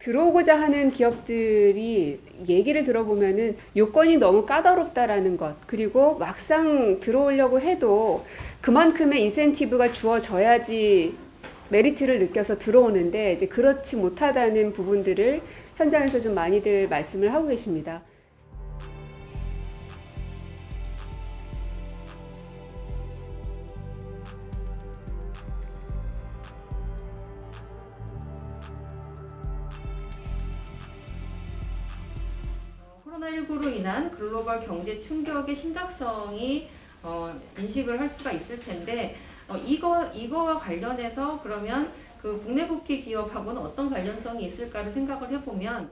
들어오고자 하는 기업들이 얘기를 들어보면은 요건이 너무 까다롭다라는 것, 그리고 막상 들어오려고 해도 그만큼의 인센티브가 주어져야지 메리트를 느껴서 들어오는데 이제 그렇지 못하다는 부분들을 현장에서 좀 많이들 말씀을 하고 계십니다. 코로나19로 인한 글로벌 경제 충격의 심각성이 어, 인식을 할 수가 있을 텐데 어, 이거 이거와 관련해서 그러면 그 국내 복귀 기업하고는 어떤 관련성이 있을까를 생각을 해보면